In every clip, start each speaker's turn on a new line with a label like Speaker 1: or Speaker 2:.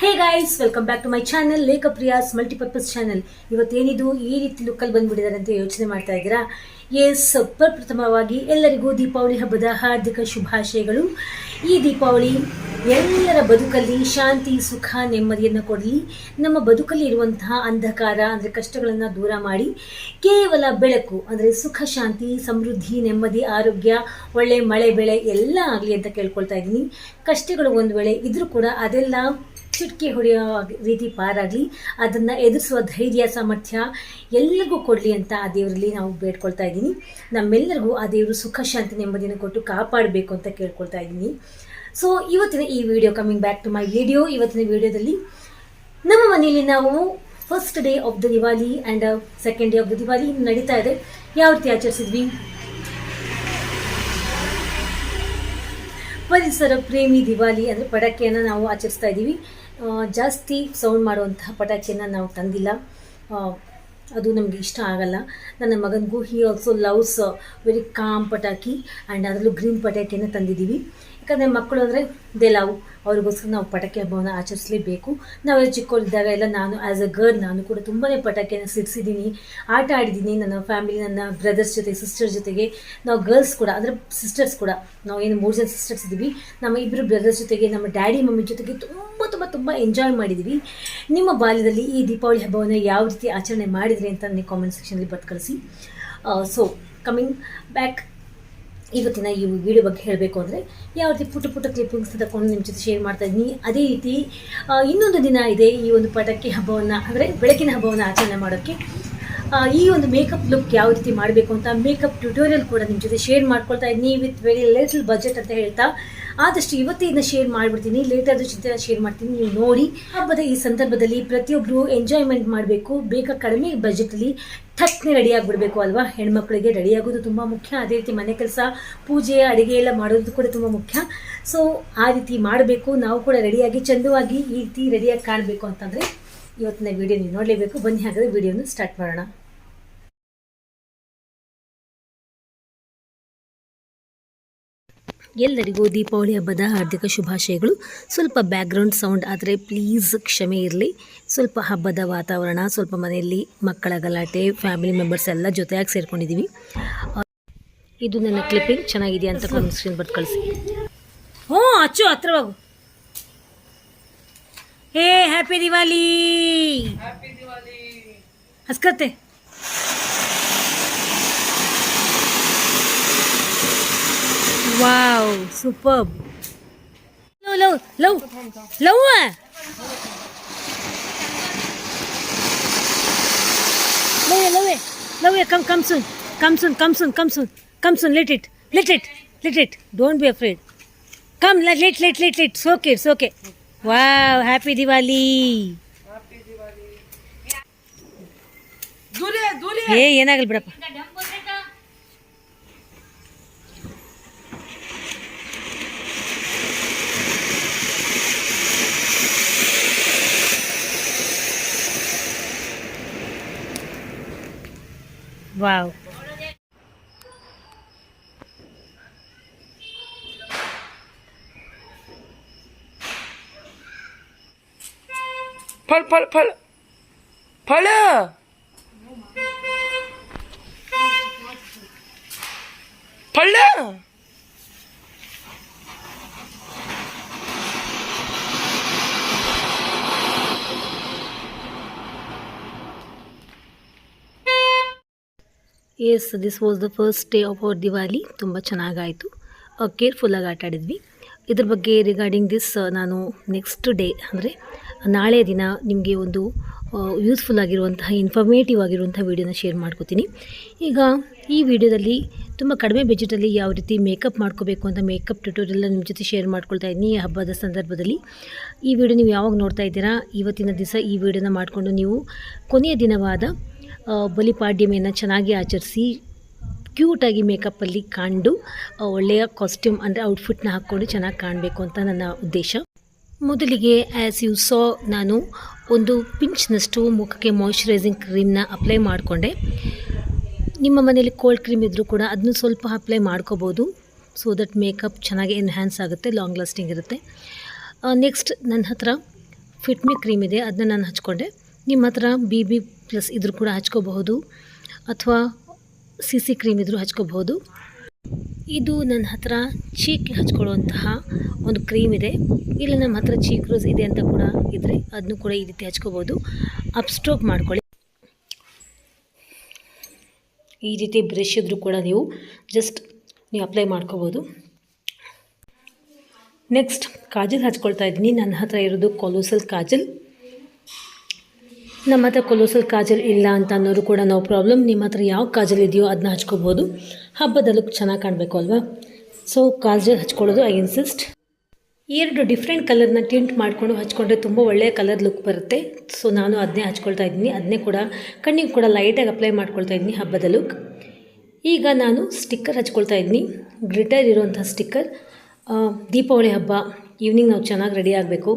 Speaker 1: Hey guys welcome back to my channel Lekha Priya's multipurpose channel ಇವತ್ತೇನಿದು? ಈ ರೀತಿ ಲುಕ್ಕಲ್ಲಿ ಬಂದ್ಬಿಟ್ಟಿದ್ದಾರೆ ಅಂತ ಯೋಚನೆ ಮಾಡ್ತಾ ಇದ್ದೀರಾ? ಎಸ್ ಪ್ರಪ್ರಥಮವಾಗಿ ಎಲ್ಲರಿಗೂ ದೀಪಾವಳಿ ಹಬ್ಬದ ಹಾರ್ದಿಕ ಶುಭಾಶಯಗಳು. ಈ ದೀಪಾವಳಿ ಎಲ್ಲರ ಬದುಕಲ್ಲಿ ಶಾಂತಿ, ಸುಖ, ನೆಮ್ಮದಿಯನ್ನು ಕೊಡಲಿ. ನಮ್ಮ ಬದುಕಲ್ಲಿ ಇರುವಂತಹ ಅಂಧಕಾರ, ಅಂದರೆ ಕಷ್ಟಗಳನ್ನು ದೂರ ಮಾಡಿ ಕೇವಲ ಬೆಳಕು, ಅಂದರೆ ಸುಖ, ಶಾಂತಿ, ಸಮೃದ್ಧಿ, ನೆಮ್ಮದಿ, ಆರೋಗ್ಯ, ಒಳ್ಳೆ ಮಳೆ, ಬೆಳೆ ಎಲ್ಲ ಆಗಲಿ ಅಂತ ಕೇಳ್ಕೊಳ್ತಾ ಇದ್ದೀನಿ. ಕಷ್ಟಗಳು ಒಂದು ವೇಳೆ ಇದ್ರೂ ಕೂಡ ಅದೆಲ್ಲ ಚಿಟ್ಕೆ ಹೊಡೆಯೋ ರೀತಿ ಪಾರಾಗಲಿ, ಅದನ್ನು ಎದುರಿಸುವ ಧೈರ್ಯ, ಸಾಮರ್ಥ್ಯ ಎಲ್ಲರಿಗೂ ಕೊಡಲಿ ಅಂತ ಆ ದೇವರಲ್ಲಿ ನಾವು ಬೇಡ್ಕೊಳ್ತಾ ಇದ್ದೀನಿ. ನಮ್ಮೆಲ್ಲರಿಗೂ ಆ ದೇವರು ಸುಖ, ಶಾಂತಿ, ನೆಮ್ಮದಿಯನ್ನು ಕೊಟ್ಟು ಕಾಪಾಡಬೇಕು ಅಂತ ಕೇಳ್ಕೊಳ್ತಾ ಇದ್ದೀನಿ. ಸೊ ಇವತ್ತಿನ ಈ video coming back to my video ಇವತ್ತಿನ ವಿಡಿಯೋದಲ್ಲಿ ನಮ್ಮ ಮನೆಯಲ್ಲಿ ನಾವು first day of the Diwali and second day of the Diwali ನಡೀತಾ ಇದೆ. ಯಾವ ರೀತಿ ಆಚರಿಸಿದ್ವಿ? ಪರಿಸರ ಪ್ರೇಮಿ ದಿವಾಲಿ ಅಂದರೆ ಪಟಾಕಿಯನ್ನು ನಾವು ಆಚರಿಸ್ತಾ ಇದ್ದೀವಿ. ಜಾಸ್ತಿ ಸೌಂಡ್ ಮಾಡುವಂತಹ ಪಟಾಕಿಯನ್ನು ನಾವು ತಂದಿಲ್ಲ. ಅದು ನಮಗೆ ಇಷ್ಟ ಆಗಲ್ಲ. ನನ್ನ ಮಗನಿಗೂ he also loves very calm ಪಟಾಕಿ ಆ್ಯಂಡ್ ಅದರಲ್ಲೂ ಗ್ರೀನ್ ಪಟಾಕಿಯನ್ನು ತಂದಿದ್ದೀವಿ. ಯಾಕಂದರೆ ಮಕ್ಕಳು ಅಂದರೆ ದೇ ಲವ್ ಅವ್ರಿಗೋಸ್ಕರ ನಾವು ಪಟಾಕಿ ಹಬ್ಬವನ್ನು ಆಚರಿಸಲೇಬೇಕು. ನಾವೆಲ್ಲ ಚಿಕ್ಕವರಿದ್ದಾಗ ಎಲ್ಲ ನಾನು ಆ್ಯಸ್ ಅ ಗರ್ಲ್ ನಾನು ಕೂಡ ತುಂಬಾ ಪಟಾಕಿಯನ್ನು ಸಿಡಿಸಿದ್ದೀನಿ ಆಟ ಆಡಿದ್ದೀನಿ ನನ್ನ ಫ್ಯಾಮಿಲಿ ನನ್ನ ಬ್ರದರ್ಸ್ ಜೊತೆ ಸಿಸ್ಟರ್ ಜೊತೆಗೆ. ನಾವು ಗರ್ಲ್ಸ್ ಕೂಡ, ಅಂದರೆ ಸಿಸ್ಟರ್ಸ್ ಕೂಡ. ನಾವು ಏನು ಮೂರು ಜನ ಸಿಸ್ಟರ್ಸ್ ಇದ್ದೀವಿ. ನಮ್ಮ ಇಬ್ಬರು ಬ್ರದರ್ಸ್ ಜೊತೆಗೆ, ನಮ್ಮ ಡ್ಯಾಡಿ ಮಮ್ಮಿ ಜೊತೆಗೆ ತುಂಬ ತುಂಬ ತುಂಬ ಎಂಜಾಯ್ ಮಾಡಿದ್ದೀವಿ ನಿಮ್ಮ ಬಾಲ್ಯದಲ್ಲಿ ಈ ದೀಪಾವಳಿ ಹಬ್ಬವನ್ನು ಯಾವ ರೀತಿ ಆಚರಣೆ ಮಾಡಿದ್ರಿ ಅಂತ ನನಗೆ ಕಾಮೆಂಟ್ ಸೆಕ್ಷನಲ್ಲಿ ಬರೆದು ಕಳಿಸಿ. ಸೊ ಕಮಿಂಗ್ ಬ್ಯಾಕ್ ಇವತ್ತಿನ ಈ ವಿಡಿಯೋ ಬಗ್ಗೆ ಹೇಳಬೇಕು ಅಂದರೆ, ಯಾವ ರೀತಿ ಪುಟ್ಟ ಪುಟ್ಟ ಕ್ಲಿಪ್ಪಿಂಗ್ಸ್ ತಗೊಂಡು ನಿಮ್ಮ ಜೊತೆ ಶೇರ್ ಮಾಡ್ತಾ ಇದ್ದೀನಿ. ಅದೇ ರೀತಿ ಇನ್ನೊಂದು ದಿನ ಇದೆ ಈ ಒಂದು ಪಟಾಕಿ ಹಬ್ಬವನ್ನು, ಅಂದರೆ ಬೆಳಕಿನ ಹಬ್ಬವನ್ನು ಆಚರಣೆ ಮಾಡೋಕ್ಕೆ. ಈ ಒಂದು ಮೇಕಪ್ ಲುಕ್ ಯಾವ ರೀತಿ ಮಾಡಬೇಕು ಅಂತ ಮೇಕಪ್ ಟ್ಯುಟೋರಿಯಲ್ ಕೂಡ ನಿಮ್ಮ ಜೊತೆ ಶೇರ್ ಮಾಡ್ಕೊಳ್ತಾ ಇದ್ದೀನಿ. ವಿತ್ ವೆರಿ ಲಿಟಲ್ ಬಜೆಟ್ ಅಂತ ಹೇಳ್ತಾ ಆದಷ್ಟು ಇವತ್ತಿನ ಶೇರ್ ಮಾಡಿಬಿಡ್ತೀನಿ ಆದ ಚಿತ್ರ ಶೇರ್ ಮಾಡ್ತೀನಿ, ನೀವು ನೋಡಿ. ಹಬ್ಬದ ಈ ಸಂದರ್ಭದಲ್ಲಿ ಪ್ರತಿಯೊಬ್ಬರು ಎಂಜಾಯ್ಮೆಂಟ್ ಮಾಡಬೇಕು, ಬೇಗ ಕಡಿಮೆ ಬಜೆಟಲ್ಲಿ ಥಟ್ನೆ ರೆಡಿ ಆಗಿಬಿಡಬೇಕು ಅಲ್ವಾ? ಹೆಣ್ಮಕ್ಳಿಗೆ ರೆಡಿ ಆಗೋದು ತುಂಬ ಮುಖ್ಯ. ಅದೇ ರೀತಿ ಮನೆ ಕೆಲಸ, ಪೂಜೆ, ಅಡುಗೆ ಎಲ್ಲ ಮಾಡೋದು ಕೂಡ ತುಂಬ ಮುಖ್ಯ. ಸೊ ಆ ರೀತಿ ಮಾಡಬೇಕು, ನಾವು ಕೂಡ ರೆಡಿಯಾಗಿ ಚಂದವಾಗಿ ಈ ರೀತಿ ರೆಡಿಯಾಗಿ ಕಾಣಬೇಕು ಅಂತಂದರೆ ಇವತ್ತಿನ ವಿಡಿಯೋ ನೀವು ನೋಡಲೇಬೇಕು. ಬನ್ನಿ ಹಾಗಾದರೆ ವಿಡಿಯೋನ ಸ್ಟಾರ್ಟ್ ಮಾಡೋಣ. ಎಲ್ಲರಿಗೂ ದೀಪಾವಳಿ ಹಬ್ಬದ ಹಾರ್ದಿಕ ಶುಭಾಶಯಗಳು. ಸ್ವಲ್ಪ ಬ್ಯಾಕ್ಗ್ರೌಂಡ್ ಸೌಂಡ್ ಆದರೆ ಪ್ಲೀಸ್ ಕ್ಷಮೆ ಇರಲಿ. ಸ್ವಲ್ಪ ಹಬ್ಬದ ವಾತಾವರಣ ಸ್ವಲ್ಪ ಮನೆಯಲ್ಲಿ ಮಕ್ಕಳ ಗಲಾಟೆ ಫ್ಯಾಮಿಲಿ ಮೆಂಬರ್ಸ್ ಎಲ್ಲ ಜೊತೆಯಾಗಿ ಸೇರ್ಕೊಂಡಿದ್ದೀವಿ ಇದು ನನ್ನ ಕ್ಲಿಪ್ಪಿಂಗ್ ಚೆನ್ನಾಗಿದೆಯಾ ಅಂತ ಕಾಮೆಂಟ್ ಸ್ಕ್ರೀನ್ ಬರ್ದು ಕಳಿಸಿ. ಹ್ಞೂ ಅಚ್ಚು ಹತ್ರವಾಗು. Hey happy Diwali ಹಸ್ಕತ್ತೆ wow super love love love love love love come come soon come soon come soon come soon come soon let it let it let it don't be afraid come let let let let ಸೋಕೆ it's wow happy Diwali ಏ ಏನಾಗಲ್ಲ ಬಿಡಪ್ಪ.
Speaker 2: wow. Polo, polo, polo. Polo!
Speaker 1: Yes this was the first day of our Diwali ತುಂಬ ಚೆನ್ನಾಗಾಯಿತು. ಕೇರ್ಫುಲ್ಲಾಗಿ ಆಟ ಆಡಿದ್ವಿ. ಇದ್ರ ಬಗ್ಗೆ ರಿಗಾರ್ಡಿಂಗ್ ದಿಸ್ ನಾನು ನೆಕ್ಸ್ಟ್ ಡೇ ಅಂದರೆ ನಾಳೆ ದಿನ ನಿಮಗೆ ಒಂದು ಯೂಸ್ಫುಲ್ ಆಗಿರುವಂತಹ ಇನ್ಫಾರ್ಮೇಟಿವ್ ಆಗಿರುವಂಥ ವೀಡಿಯೋನ ಶೇರ್ ಮಾಡ್ಕೋತೀನಿ. ಈಗ ಈ ವಿಡಿಯೋದಲ್ಲಿ ತುಂಬ ಕಡಿಮೆ ಬಜೆಟಲ್ಲಿ ಯಾವ ರೀತಿ ಮೇಕಪ್ ಮಾಡ್ಕೋಬೇಕು ಅಂತ ಮೇಕಪ್ ಟ್ಯುಟೋರಿಯಲ್ ನಿಮ್ಮ ಜೊತೆ ಶೇರ್ ಮಾಡ್ಕೊಳ್ತಾ ಇದ್ದೀನಿ. ಈ ಹಬ್ಬದ ಸಂದರ್ಭದಲ್ಲಿ ಈ ವಿಡಿಯೋ ನೀವು ಯಾವಾಗ ನೋಡ್ತಾ ಇದ್ದೀರಾ? ಇವತ್ತಿನ ದಿವಸ ಈ ವಿಡಿಯೋನ ಮಾಡಿಕೊಂಡು ನೀವು ಕೊನೆಯ ದಿನವಾದ ಬಲಿಪಾಡ್ಯಮೆಯನ್ನು ಚೆನ್ನಾಗಿ ಆಚರಿಸಿ ಕ್ಯೂಟಾಗಿ ಮೇಕಪ್ಪಲ್ಲಿ ಕಂಡು ಒಳ್ಳೆಯ ಕಾಸ್ಟ್ಯೂಮ್ ಅಂದರೆ ಔಟ್ಫಿಟ್ನ ಹಾಕ್ಕೊಂಡು ಚೆನ್ನಾಗಿ ಕಾಣಬೇಕು ಅಂತ ನನ್ನ ಉದ್ದೇಶ. ಮೊದಲಿಗೆ ಆ್ಯಸ್ ಯು ಸಾ ನಾನು ಒಂದು ಪಿಂಚ್ನಷ್ಟು ಮುಖಕ್ಕೆ ಮಾಯ್ಶ್ಚರೈಸಿಂಗ್ ಕ್ರೀಮ್ನ ಅಪ್ಲೈ ಮಾಡಿಕೊಂಡೆ. ನಿಮ್ಮ ಮನೇಲಿ ಕೋಲ್ಡ್ ಕ್ರೀಮ್ ಇದ್ದರೂ ಕೂಡ ಅದನ್ನು ಸ್ವಲ್ಪ ಅಪ್ಲೈ ಮಾಡ್ಕೋಬೋದು. ಸೊ ದಟ್ ಮೇಕಪ್ ಚೆನ್ನಾಗಿ ಎನ್ಹ್ಯಾನ್ಸ್ ಆಗುತ್ತೆ ಲಾಂಗ್ ಲಾಸ್ಟಿಂಗ್ ಇರುತ್ತೆ. ನೆಕ್ಸ್ಟ್ ನನ್ನ ಹತ್ರ ಫಿಟ್ಮಿ ಕ್ರೀಮ್ ಇದೆ ಅದನ್ನ ನಾನು ಹಚ್ಕೊಂಡೆ. ನಿಮ್ಮ ಹತ್ರ ಬಿ ಬಿ ಪ್ಲಸ್ ಇದ್ರೂ ಕೂಡ ಹಚ್ಕೋಬಹುದು. ಅಥವಾ ಸಿ ಸಿ ಕ್ರೀಮ್ ಇದ್ರೂ ಹಚ್ಕೋಬಹುದು. ಇದು ನನ್ನ ಹತ್ರ ಚೀಕ್ ಹಚ್ಕೊಳ್ಳುವಂತಹ ಒಂದು ಕ್ರೀಮ್ ಇದೆ. ಇಲ್ಲ ನಮ್ಮ ಹತ್ರ ಚೀಕ್ ರೋಸ್ ಇದೆ ಅಂತ ಕೂಡ ಇದ್ದರೆ ಅದನ್ನು ಕೂಡ ಈ ರೀತಿ ಹಚ್ಕೋಬೋದು ಅಪ್ಸ್ಟ್ರೋಕ್ ಮಾಡ್ಕೊಳ್ಳಿ. ಈ ರೀತಿ ಬ್ರಷ್ ಇದ್ರೂ ಕೂಡ ನೀವು ಜಸ್ಟ್ ನೀವು ಅಪ್ಲೈ ಮಾಡ್ಕೋಬೋದು ನೆಕ್ಸ್ಟ್, ಕಾಜಲ್ ಹಚ್ಕೊಳ್ತಾ ಇದ್ದೀನಿ. ನನ್ನ ಹತ್ರ ಇರೋದು ಕೊಲೋಸಲ್ ಕಾಜಲ್. ನಮ್ಮ ಹತ್ರ ಕೊಲೋಸಲ್ ಕಾಜಲ್ ಇಲ್ಲ ಅಂತ ಅನ್ನೋರು ಕೂಡ ನಾವು ಪ್ರಾಬ್ಲಮ್. ನಿಮ್ಮ ಹತ್ರ ಯಾವ ಕಾಜಲ್ ಇದೆಯೋ ಅದನ್ನ ಹಚ್ಕೋಬೋದು. ಹಬ್ಬದ ಲುಕ್ ಚೆನ್ನಾಗಿ ಕಾಣಬೇಕು ಅಲ್ವಾ? ಸೊ ಕಾಜಲ್ ಹಚ್ಕೊಳ್ಳೋದು ಐ ಇನ್ಸಿಸ್ಟ್ ಎರಡು ಡಿಫ್ರೆಂಟ್ ಕಲರ್ನ ಟಿಂಟ್ ಮಾಡಿಕೊಂಡು ಹಚ್ಕೊಂಡ್ರೆ ತುಂಬ ಒಳ್ಳೆಯ ಕಲರ್ ಲುಕ್ ಬರುತ್ತೆ. ಸೊ ನಾನು ಅದನ್ನೇ ಹಚ್ಕೊಳ್ತಾ ಇದ್ದೀನಿ. ಅದನ್ನೇ ಕೂಡ ಕಣ್ಣಿಗೆ ಕೂಡ ಲೈಟಾಗಿ ಅಪ್ಲೈ ಮಾಡ್ಕೊಳ್ತಾ ಇದ್ದೀನಿ ಹಬ್ಬದ ಲುಕ್ ಈಗ ನಾನು ಸ್ಟಿಕ್ಕರ್ ಹಚ್ಕೊಳ್ತಾ ಇದ್ದೀನಿ. ಗ್ಲಿಟರ್ ಇರುವಂಥ ಸ್ಟಿಕ್ಕರ್ ದೀಪಾವಳಿ ಹಬ್ಬ ಈವ್ನಿಂಗ್ ನಾವು ಚೆನ್ನಾಗಿ ರೆಡಿ ಆಗಬೇಕು.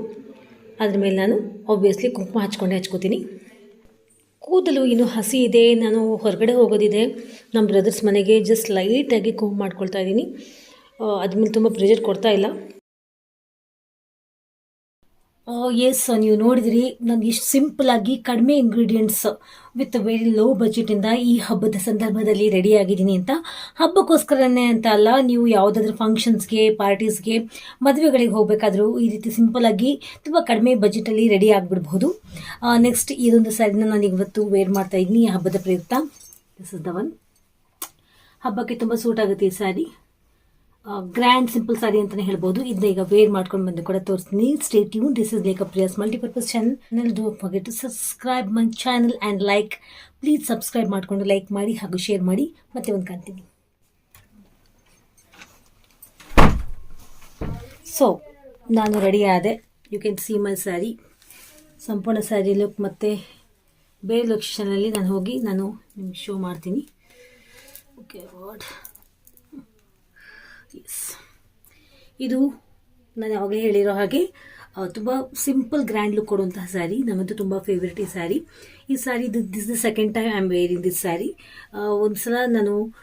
Speaker 1: ಅದ್ರ ಮೇಲೆ ನಾನು ಆಬ್ವಿಯಸ್ಲಿ ಕುಂಕುಮ ಹಚ್ಕೊಂಡೆ ಹಚ್ಕೋತೀನಿ. ಕೂದಲು ಇನ್ನು ಹಸಿ ಇದೆ, ನಾನು ಹೊರಗಡೆ ಹೋಗೋದಿದೆ. ನಮ್ಮ ಬ್ರದರ್ಸ್ ಮನೆಗೆ ಜಸ್ಟ್ ಲೈಟಾಗಿ ಕುಂಕುಮ ಮಾಡ್ಕೊಳ್ತಾ ಇದ್ದೀನಿ. ಅದ್ರ ಮೇಲೆ ತುಂಬ ಪ್ರೆಷರ್ ಕೊಡ್ತಾ ಇಲ್ಲ. ಎಸ್ ನೀವು ನೋಡಿದ್ರಿ. ನಾನು ಎಷ್ಟು ಸಿಂಪಲಾಗಿ ಕಡಿಮೆ ಇಂಗ್ರೀಡಿಯೆಂಟ್ಸ್ ವಿತ್ ವೆರಿ ಲೋ ಬಜೆಟಿಂದ ಈ ಹಬ್ಬದ ಸಂದರ್ಭದಲ್ಲಿ ರೆಡಿ ಆಗಿದ್ದೀನಿ ಅಂತ. ಹಬ್ಬಕ್ಕೋಸ್ಕರನೇ ಅಂತ ಅಲ್ಲ, ನೀವು ಯಾವುದಾದ್ರೂ ಫಂಕ್ಷನ್ಸ್ಗೆ ಪಾರ್ಟೀಸ್ಗೆ ಮದುವೆಗಳಿಗೆ ಹೋಗಬೇಕಾದ್ರೂ ಈ ರೀತಿ ಸಿಂಪಲಾಗಿ ತುಂಬ ಕಡಿಮೆ ಬಜೆಟಲ್ಲಿ ರೆಡಿ ಆಗಿಬಿಡ್ಬೋದು. ನೆಕ್ಸ್ಟ್ ಇದೊಂದು ಸ್ಯಾರಿನ ನಾನು ಇವತ್ತು ವೇರ್ ಮಾಡ್ತಾ ಇದ್ದೀನಿ, ಈ ಹಬ್ಬದ ಪ್ರಯುಕ್ತ. ದಿಸ್ ಇಸ್ ದ ಒನ್ ಹಬ್ಬಕ್ಕೆ ತುಂಬ ಸೂಟ್ ಆಗುತ್ತೆ ಈ ಸ್ಯಾರಿ ಗ್ರ್ಯಾಂಡ್ ಸಿಂಪಲ್ ಸಾರಿ ಅಂತಲೇ ಹೇಳ್ಬೋದು. ಇದನ್ನ ಈಗ ವೇರ್ ಮಾಡ್ಕೊಂಡು ಬಂದು ಕೂಡ ತೋರಿಸ್ತೀನಿ. Stay tune this is Lekha Priya's multipurpose channel don't forget to subscribe my channel and like please subscribe ಮಾಡಿಕೊಂಡು ಲೈಕ್ ಮಾಡಿ ಹಾಗೂ ಶೇರ್ ಮಾಡಿ. ಮತ್ತೆ ಒಂದು ಕಾಣ್ತೀನಿ. ಸೊ ನಾನು ರೆಡಿ ಆದೆ. You can see my sari ಸಂಪೂರ್ಣ ಸ್ಯಾರಿ ಲುಕ್ ಮತ್ತು ಬೇರೆ ಲೊಕೇಶನಲ್ಲಿ ನಾನು ಹೋಗಿ ನಾನು ನಿಮ್ಗೆ ಶೋ ಮಾಡ್ತೀನಿ. ಓಕೆ ವಾಟ್ ಎಸ್ ಇದು ನಾನು ಯಾವಾಗಲೇ ಹೇಳಿರೋ ಹಾಗೆ ತುಂಬ ಸಿಂಪಲ್ ಗ್ರ್ಯಾಂಡ್ ಲುಕ್ ಕೊಡುವಂತಹ ಸ್ಯಾರಿ ನಮ್ಮದು ತುಂಬ ಫೇವ್ರೆಟ್ ಈ ಸ್ಯಾರಿ ಈ sari this the second time I am wearing this sari ಒಂದು ಸಲ ನಾನು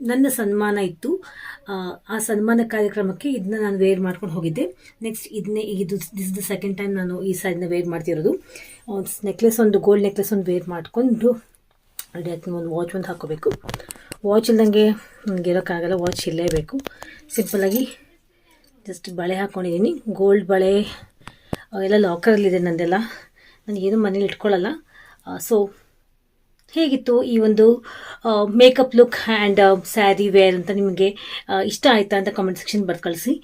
Speaker 1: ನನ್ನ ಸನ್ಮಾನ ಇತ್ತು. ಆ, ಆ ಸನ್ಮಾನ ಕಾರ್ಯಕ್ರಮಕ್ಕೆ ಇದನ್ನ ನಾನು ವೇರ್ ಮಾಡ್ಕೊಂಡು ಹೋಗಿದ್ದೆ. ನೆಕ್ಸ್ಟ್ ಇದನ್ನೇ ಇದು ದಿಸ್ ದ ಸೆಕೆಂಡ್ ಟೈಮ್ ನಾನು ಈ ಸ್ಯಾರಿನ ವೇರ್ ಮಾಡ್ತಿರೋದು. ನೆಕ್ಲೆಸ್ ಒಂದು ಗೋಲ್ಡ್ ನೆಕ್ಲೆಸ್ ಒಂದು ವೇರ್ ಮಾಡಿಕೊಂಡು ರೆಡಿ ಒಂದು ವಾಚ್ ಒಂದು ಹಾಕೋಬೇಕು. ವಾಚ್ ಇಲ್ದಂಗೆ ನನಗೆ ಇರೋಕ್ಕಾಗಲ್ಲ ವಾಚ್ ಇರಲೇಬೇಕು ಸಿಂಪಲಾಗಿ ಜಸ್ಟ್ ಬಳೆ ಹಾಕ್ಕೊಂಡಿದ್ದೀನಿ ಗೋಲ್ಡ್ ಬಳೆ ಎಲ್ಲ ಲಾಕರಲ್ಲಿದೆ ನಂದೆಲ್ಲ. ನನಗೇನು ಮನೇಲಿ ಇಟ್ಕೊಳ್ಳಲ್ಲ. ಸೊ ಹೇಗಿತ್ತು ಈ ಒಂದು makeup look and sari wear ಅಂತ ನಿಮಗೆ ಇಷ್ಟ ಆಯಿತಾ ಅಂತ ಕಾಮೆಂಟ್ ಸೆಕ್ಷನ್ ಬರ್ದು ಕಳಿಸಿ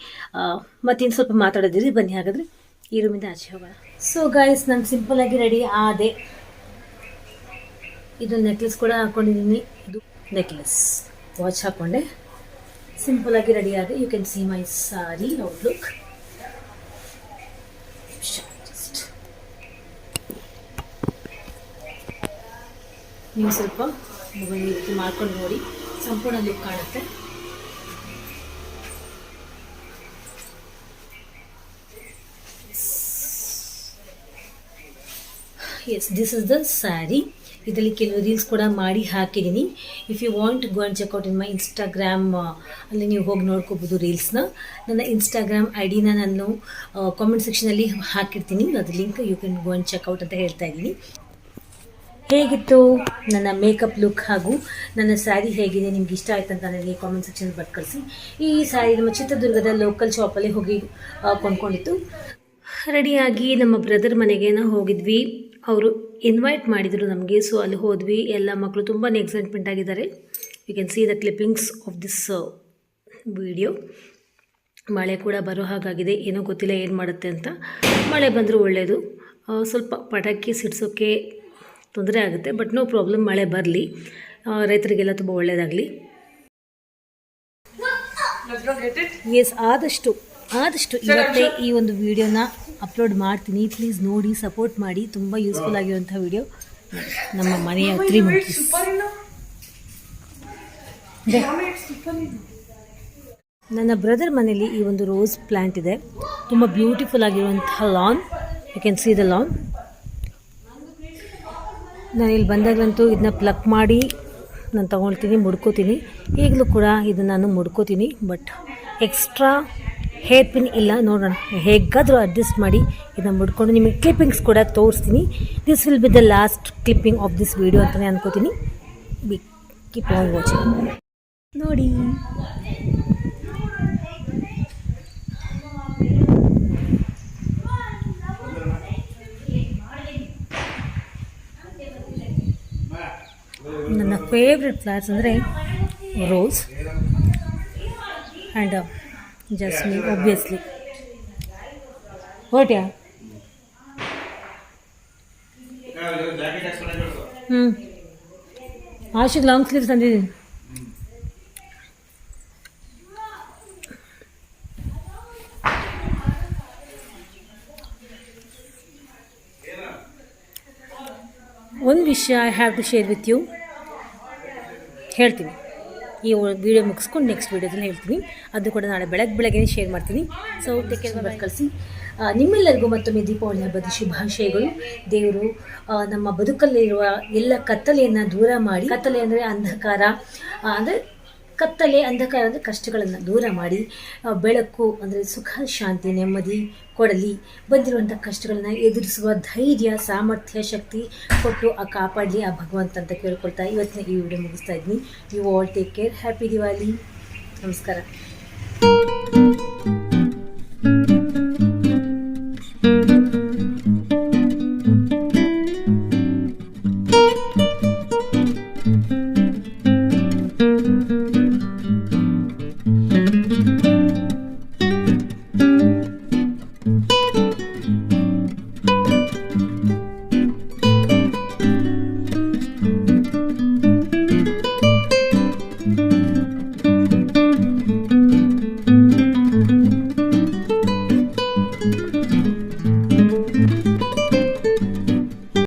Speaker 1: ಮತ್ತಿನ್ನು ಸ್ವಲ್ಪ ಮಾತಾಡೋದಿರಿ, ಬನ್ನಿ ಹಾಗಾದರೆ. ಈ ರೂಮಿಂದ ಆಚೆ ಹೋಗೋಣ. ಸೊ ಗೈಸ್ ನಾನು ಆಗಿ ರೆಡಿ ಆದೆ. ಇದು ನೆಕ್ಲೆಸ್ ಕೂಡ ಹಾಕೊಂಡಿದ್ದೀನಿ ಇದು ನೆಕ್ಲೆಸ್ ವಾಚ್ ಹಾಕೊಂಡೆ ಸಿಂಪಲ್ ಆಗಿ ರೆಡಿ ಆಗಿ you can see my sari outlook ನೀವು ಸ್ವಲ್ಪ ಮೊಬೈಲ್ ಈ ರೀತಿ ಮಾಡ್ಕೊಂಡು ನೋಡಿ. ಸಂಪೂರ್ಣ ಲುಕ್ ಕಾಣುತ್ತೆ. Yes this is the sari ಇದರಲ್ಲಿ ಕೆಲವು ರೀಲ್ಸ್ ಕೂಡ ಮಾಡಿ ಹಾಕಿದ್ದೀನಿ if you want go and check out in my Instagram ಅಲ್ಲಿ ನೀವು ಹೋಗಿ ನೋಡ್ಕೋಬೋದು ರೀಲ್ಸ್ನ ನನ್ನ ಇನ್ಸ್ಟಾಗ್ರಾಮ್ ಐ ಡಿನ ನಾನು ಕಾಮೆಂಟ್ ಸೆಕ್ಷನಲ್ಲಿ ಹಾಕಿರ್ತೀನಿ. ಅದು link you can go and check out ಅಂತ ಹೇಳ್ತಾ ಇದ್ದೀನಿ. ಹೇಗಿತ್ತು ನನ್ನ ಮೇಕಪ್ ಲುಕ್ ಹಾಗೂ ನನ್ನ ಸ್ಯಾರಿ ಹೇಗಿದೆ? ನಿಮ್ಗೆ ಇಷ್ಟ ಆಯ್ತು ಅಂತ ನನಗೆ ಕಾಮೆಂಟ್ ಸೆಕ್ಷನ್ ಬಟ್ ಕಳಿಸಿ. ಈ ಸ್ಯಾರಿ ನಮ್ಮ ಚಿತ್ರದುರ್ಗದ ಲೋಕಲ್ ಶಾಪಲ್ಲಿ ಹೋಗಿ ಕೊಂಡ್ಕೊಂಡಿತ್ತು. ರೆಡಿಯಾಗಿ ನಮ್ಮ ಬ್ರದರ್ ಮನೆಗೆ ನಾವು ಹೋಗಿದ್ವಿ. ಅವರು ಇನ್ವೈಟ್ ಮಾಡಿದರು ನಮಗೆ. ಸೊ ಅಲ್ಲಿ ಹೋದ್ವಿ. ಎಲ್ಲ ಮಕ್ಕಳು ತುಂಬಾ ಎಕ್ಸೈಟ್ಮೆಂಟ್ ಆಗಿದ್ದಾರೆ. You can see the clippings of this video ಮಳೆ ಕೂಡ ಬರೋ ಹಾಗಾಗಿದೆ. ಏನೋ ಗೊತ್ತಿಲ್ಲ ಏನು ಮಾಡುತ್ತೆ ಅಂತ. ಮಳೆ ಬಂದರೂ ಒಳ್ಳೆಯದು ಸ್ವಲ್ಪ ಪಟಾಕಿ ಸಿಡ್ಸೋಕ್ಕೆ ತೊಂದರೆ ಆಗುತ್ತೆ. ಬಟ್ ನೋ ಪ್ರಾಬ್ಲಮ್ ಮಳೆ ಬರಲಿ. ರೈತರಿಗೆಲ್ಲ ತುಂಬ ಒಳ್ಳೆಯದಾಗಲಿ ಎಸ್ ಆದಷ್ಟು ಆದಷ್ಟು ಇವತ್ತೇ ಈ ಒಂದು ವಿಡಿಯೋನ ಅಪ್ಲೋಡ್ ಮಾಡ್ತೀನಿ. ಪ್ಲೀಸ್ ನೋಡಿ ಸಪೋರ್ಟ್ ಮಾಡಿ. ತುಂಬ ಯೂಸ್ಫುಲ್ ಆಗಿರುವಂಥ ವಿಡಿಯೋ ನಮ್ಮ ಮನೆಯ ತ್ರೀ ಮಂಕೀಸ್ ನನ್ನ ಬ್ರದರ್ ಮನೆಯಲ್ಲಿ ಈ ಒಂದು ರೋಸ್ ಪ್ಲ್ಯಾಂಟ್ ಇದೆ. ತುಂಬ ಬ್ಯೂಟಿಫುಲ್ ಆಗಿರುವಂತಹ lawn you can see the lawn ನಾನು ಇಲ್ಲಿ ಬಂದಾಗಲಂತೂ ಇದನ್ನ ಪ್ಲಕ್ ಮಾಡಿ ನಾನು ತಗೊಳ್ತೀನಿ ಮುಡ್ಕೋತೀನಿ. ಈಗಲೂ ಕೂಡ ಇದನ್ನು ನಾನು ಮುಡ್ಕೋತೀನಿ ಬಟ್ ಎಕ್ಸ್ಟ್ರಾ ಹೇರ್ ಪಿನ್ ಇಲ್ಲ ನೋಡೋಣ. ಹೇಗಾದರೂ ಅಡ್ಜಸ್ಟ್ ಮಾಡಿ ಇದನ್ನು ಮುಡ್ಕೊಂಡು ನಿಮಗೆ ಕ್ಲಿಪ್ಪಿಂಗ್ಸ್ ಕೂಡ ತೋರಿಸ್ತೀನಿ. This will be the last clipping of this video ಅಂತಲೇ ಅನ್ಕೋತೀನಿ. ಬಿ ಕೀಪ್ ಆನ್ ವಾಚಿಂಗ್ ನೋಡಿ. ನನ್ನ ಫೇವ್ರೆಟ್ ಫ್ಲವರ್ಸ್ ಅಂದರೆ ರೋಸ್ ಆ್ಯಂಡ್ ಜಸ್ಮಿನ್ ಒಬ್ವಿಯಸ್ಲಿ ಹೊಟ್ಯಾ ಹ್ಞೂ ಆಶಿಗೆ ಲಾಂಗ್ ಸ್ಲೀವ್ಸ್ ತಂದಿದ್ದೀನಿ ಒಂದು ವಿಷಯ I have to share with you ಹೇಳ್ತೀನಿ ಈ ವಿಡಿಯೋ ಮುಗಿಸ್ಕೊಂಡು ನೆಕ್ಸ್ಟ್ ವೀಡಿಯೋದಲ್ಲಿ ಹೇಳ್ತೀನಿ. ಅದು ಕೂಡ ನಾಳೆ ಬೆಳಗ್ಗೆ ಬೆಳಗ್ಗೆ ಶೇರ್ ಮಾಡ್ತೀನಿ. ಸೊ ಟೇಕ್ ಕಳಿಸಿ. ನಿಮ್ಮೆಲ್ಲರಿಗೂ ಮತ್ತೊಮ್ಮೆ ದೀಪಾವಳಿ ಹಬ್ಬದ ಶುಭಾಶಯಗಳು. ದೇವರು ನಮ್ಮ ಬದುಕಲ್ಲಿರುವ ಎಲ್ಲ ಕತ್ತಲೆಯನ್ನು ದೂರ ಮಾಡಿ. ಕತ್ತಲೆ ಅಂದರೆ ಅಂಧಕಾರ. ಅಂದರೆ ಕತ್ತಲೆ ಅಂಧಕಾರ ಅಂದರೆ ಕಷ್ಟಗಳನ್ನು ದೂರ ಮಾಡಿ ಬೆಳಕು ಅಂದರೆ ಸುಖ, ಶಾಂತಿ, ನೆಮ್ಮದಿ, ಕೊಡಲಿ ಬಂದಿರುವಂಥ ಕಷ್ಟಗಳನ್ನು ಎದುರಿಸುವ ಧೈರ್ಯ, ಸಾಮರ್ಥ್ಯ, ಶಕ್ತಿ ಕೊಟ್ಟು ಆ ಕಾಪಾಡಲಿ ಆ ಭಗವಂತ ಅಂತ ಕೇಳ್ಕೊಳ್ತಾ ಇವತ್ತಿನ ಈ ವಿಡಿಯೋ ಮುಗಿಸ್ತಾ ಇದ್ದೀನಿ you all take care happy Diwali ನಮಸ್ಕಾರ.